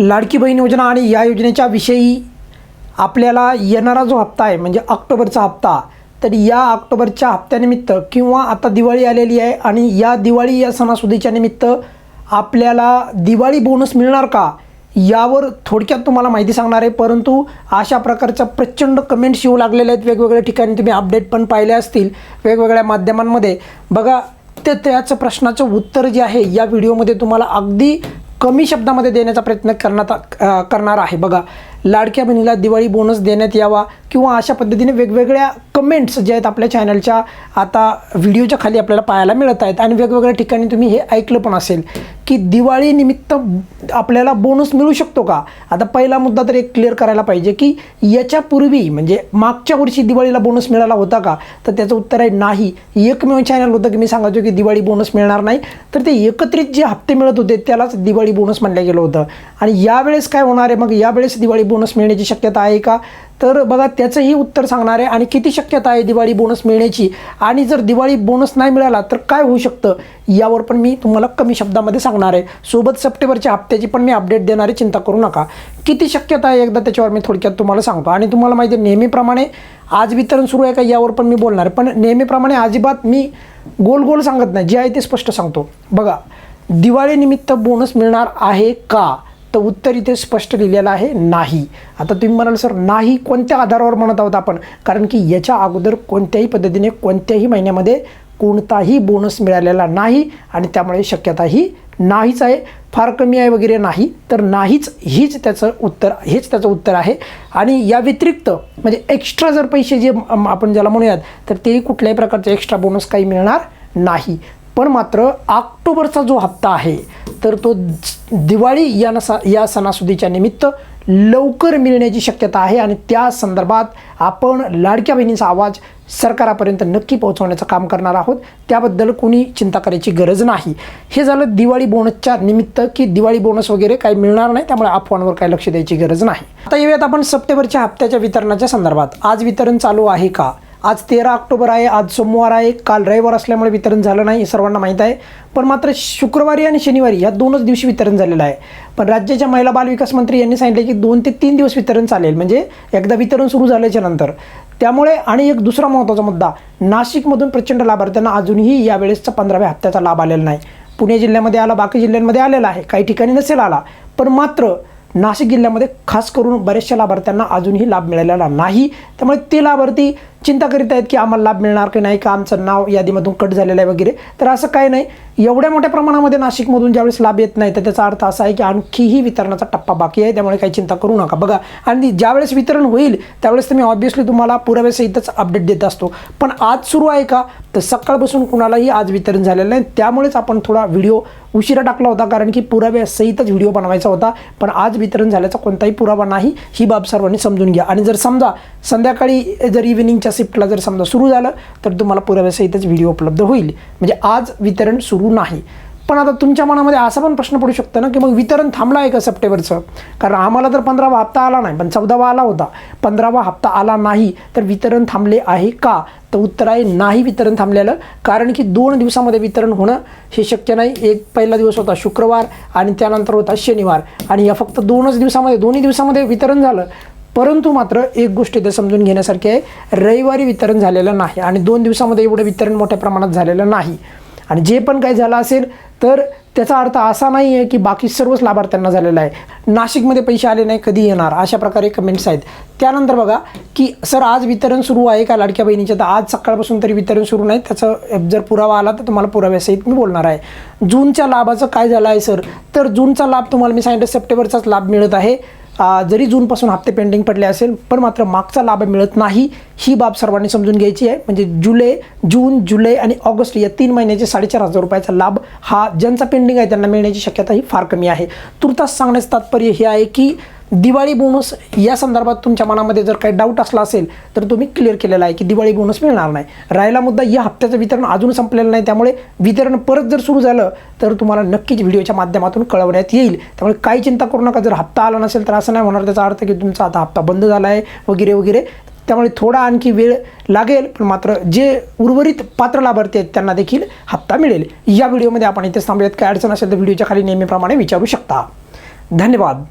लाडकी बहीण योजना आणि या योजनेच्या विषयी आपल्याला येणारा जो हप्ता आहे म्हणजे ऑक्टोबरचा हप्ता तर या ऑक्टोबरच्या हप्त्यानिमित्त किंवा आता दिवाळी आलेली आहे आणि या दिवाळी या सणासुदीच्या निमित्त आपल्याला दिवाळी बोनस मिळणार का यावर थोडक्यात तुम्हाला माहिती सांगणार आहे. परंतु अशा प्रकारच्या प्रचंड कमेंट्स येऊ लागलेल्या आहेत. वेगवेगळ्या ठिकाणी तुम्ही अपडेट पण पाहिले असतील वेगवेगळ्या माध्यमांमध्ये. बघा ते त्याचं प्रश्नाचं उत्तर जे आहे या व्हिडिओमध्ये तुम्हाला अगदी कमी शब्दामध्ये देण्याचा प्रयत्न करण्यात करणार आहे. बघा लाडक्या बहिणीला दिवाळी बोनस देण्यात यावा किंवा अशा पद्धतीने वेगवेगळ्या कमेंट्स जे आहेत आपल्या चॅनलच्या आता व्हिडिओच्या खाली आपल्याला पाहायला मिळत आहेत. आणि वेगवेगळ्या ठिकाणी तुम्ही हे ऐकलं पण असेल की दिवाळीनिमित्त आपल्याला बोनस मिळू शकतो का? आता पहिला मुद्दा तर एक क्लिअर करायला पाहिजे की याच्यापूर्वी म्हणजे मागच्या वर्षी दिवाळीला बोनस मिळाला होता का? तर त्याचं उत्तर आहे नाही. एकमेव चॅनल होतं की मी सांगायचो की दिवाळी बोनस मिळणार नाही. तर ते एकत्रित जे हप्ते मिळत होते त्यालाच दिवाळी बोनस म्हणलं गेलं होतं. आणि यावेळेस काय होणार आहे? मग यावेळेस दिवाळी बोनस मिळण्याची शक्यता आहे का? तर बघा त्याचंही उत्तर सांगणार आहे. आणि किती शक्यता आहे दिवाळी बोनस मिळण्याची? आणि जर दिवाळी बोनस नाही मिळाला तर काय होऊ शकतं? यावर पण मी तुम्हाला कमी शब्दामध्ये सांगणार आहे. सोबत सप्टेंबरच्या हप्त्याची पण मी अपडेट देणारे चिंता करू नका. किती शक्यता आहे एकदा त्याच्यावर मी थोडक्यात तुम्हाला सांगतो. आणि तुम्हाला माहिती आहे नेहमीप्रमाणे आज वितरण सुरू आहे का यावर पण मी बोलणार आहे. पण नेहमीप्रमाणे अजिबात मी गोल गोल सांगत नाही. जे आहे ते स्पष्ट सांगतो. बघा दिवाळीनिमित्त बोनस मिळणार आहे का? तर उत्तर इथे स्पष्ट लिहिलेलं आहे नाही. आता तुम्ही म्हणाल सर नाही कोणत्या आधारावर म्हणत आहोत आपण? कारण की याच्या अगोदर कोणत्याही पद्धतीने कोणत्याही महिन्यामध्ये कोणताही बोनस मिळालेला नाही आणि त्यामुळे शक्यता ही नाहीच आहे. फार कमी आहे वगैरे नाही तर नाहीच हीच त्याचं उत्तर हेच त्याचं उत्तर आहे. आणि या व्यतिरिक्त म्हणजे एक्स्ट्रा जर पैसे जे आपण ज्याला म्हणूयात तर तेही कुठल्याही प्रकारचे एक्स्ट्रा बोनस काही मिळणार नाही. पण मात्र ऑक्टोबरचा जो हप्ता आहे तर तो दिवाळी या नसा या सणासुदीच्या निमित्त लवकर मिळण्याची शक्यता आहे आणि त्या संदर्भात आपण लाडक्या बहिणीचा आवाज सरकारापर्यंत नक्की पोहोचवण्याचं काम करणार आहोत. त्याबद्दल कुणी चिंता करायची गरज नाही. हे झालं दिवाळी बोनसच्या निमित्त की दिवाळी बोनस वगैरे काही मिळणार नाही त्यामुळे अफवांवर काही लक्ष द्यायची गरज नाही. आता येऊयात आपण सप्टेंबरच्या हप्त्याच्या वितरणाच्या संदर्भात. आज वितरण चालू आहे का? आज तेरा ऑक्टोबर आहे आज सोमवार आहे काल रविवार असल्यामुळे वितरण झालं नाही हे सर्वांना माहीत आहे. पण मात्र शुक्रवारी आणि शनिवारी या दोनच दिवशी वितरण झालेलं आहे. पण राज्याच्या महिला बाल विकास मंत्री यांनी सांगितले की दोन ते तीन दिवस वितरण चालेल म्हणजे एकदा वितरण सुरू झाल्याच्यानंतर. त्यामुळे आणि एक दुसरा महत्त्वाचा मुद्दा नाशिकमधून प्रचंड लाभार्थ्यांना अजूनही यावेळेसचा पंधराव्या हप्त्याचा लाभ आलेला नाही. पुणे जिल्ह्यामध्ये आला बाकी जिल्ह्यांमध्ये आलेला आहे काही ठिकाणी नसेल आला. पण मात्र नाशिक जिल्ह्यामध्ये खास करून बऱ्याचशा लाभार्थ्यांना अजूनही लाभ मिळालेला नाही. त्यामुळे ते लाभार्थी चिंता करीत आहेत की आम्हाला लाभ मिळणार की नाही का आमचं नाव यादीमधून कट झालेलं आहे वगैरे. तर असं काही नाही. एवढ्या मोठ्या प्रमाणामध्ये नाशिकमधून ज्यावेळेस लाभ येत नाही तर त्याचा अर्थ असा आहे की आणखीही वितरणाचा टप्पा बाकी आहे. त्यामुळे काही चिंता करू नका. बघा आणि ज्यावेळेस वितरण होईल त्यावेळेस तर मी ऑब्व्हियसली तुम्हाला पुराव्यासहितच अपडेट देत असतो. पण आज सुरू आहे का? तर सकाळपासून कुणालाही आज वितरण झालेलं नाही. त्यामुळेच आपण थोडा व्हिडिओ उशिरा टाकला होता कारण की पुराव्यासहितच व्हिडिओ बनवायचा होता. पण आज वितरण झाल्याचा कोणताही पुरावा नाही. ही बाब सर्वांनी समजून घ्या. आणि जर समजा संध्याकाळी जर इव्हिनिंगच्या शिफ्टला जर समजा सुरू झालं तर तुम्हाला पुराव्यासहितच व्हिडिओ उपलब्ध होईल. म्हणजे आज वितरण सुरू नाही. पण आता तुमच्या मनामध्ये असा पण प्रश्न पडू शकतो ना की मग वितरण थांबलं आहे का सप्टेंबरचं? कारण आम्हाला तर पंधरावा हप्ता आला नाही पण चौदावा आला होता. पंधरावा हप्ता आला नाही तर वितरण थांबले आहे का? तर उत्तर आहे नाही वितरण थांबलेलं कारण की दोन दिवसामध्ये वितरण होणं हे शक्य नाही. एक पहिला दिवस होता शुक्रवार आणि त्यानंतर होता शनिवार. आणि या फक्त दोनच दिवसामध्ये दोन्ही दिवसामध्ये वितरण झालं परंतु मात्र एक गोष्ट इथे समजून घेण्यासारखी आहे रविवारी वितरण झालेलं नाही आणि दोन दिवसामध्ये एवढं वितरण मोठ्या प्रमाणात झालेलं नाही. आणि जे पण काही झालं असेल तर त्याचा अर्थ असा नाही आहे की बाकी सर्वच लाभार्थ्यांना झालेला आहे. नाशिकमध्ये पैसे आले नाही कधी येणार? अशा प्रकारे कमेंट्स आहेत. त्यानंतर बघा की सर आज वितरण सुरू आहे का लाडक्या बहिणीच्या तर आज सकाळपासून तरी वितरण सुरू नाही. त्याचं जर पुरावा आला तर तुम्हाला पुराव्यासहित मी बोलणार आहे. जूनच्या लाभाचं काय झालं आहे सर? तर जूनचा लाभ तुम्हाला मी सांगितलं सप्टेंबरचाच लाभ मिळत आहे. जरी जूनपासून हप्ते पेंडिंग पडले असेल पण मात्र मागचा लाभ मिळत नाही ही बाब सर्वांनी समजून घ्यायची आहे. म्हणजे जुलै जून जुलै आणि ऑगस्ट या तीन महिन्याचे साडेचार हजार रुपयाचा लाभ हा ज्यांचा पेंडिंग आहे त्यांना मिळण्याची शक्यता ही फार कमी आहे. तुर्तास सांगण्याचं तात्पर्य हे आहे की दिवाळी बोनस या संदर्भात तुमच्या मनामध्ये जर काही डाऊट असला असेल तर तुम्ही क्लिअर केलेला आहे की दिवाळी बोनस मिळणार नाही. राहिला मुद्दा या हप्त्याचं वितरण अजून संपलेलं नाही त्यामुळे वितरण परत जर सुरू झालं तर तुम्हाला नक्कीच व्हिडिओच्या माध्यमातून कळवण्यात येईल. त्यामुळे काही चिंता करू नका जर हप्ता आला नसेल तर असं नाही होणार त्याचा अर्थ की तुमचा आता हप्ता बंद झाला आहे वगैरे वगैरे. त्यामुळे थोडा आणखी वेळ लागेल पण मात्र जे उर्वरित पात्र लाभार्थी आहेत त्यांना देखील हप्ता मिळेल. या व्हिडिओमध्ये आपण इथे थांबूयात. काय अडचण असेल तर व्हिडिओच्या खाली नेहमीप्रमाणे विचारू शकता. धन्यवाद.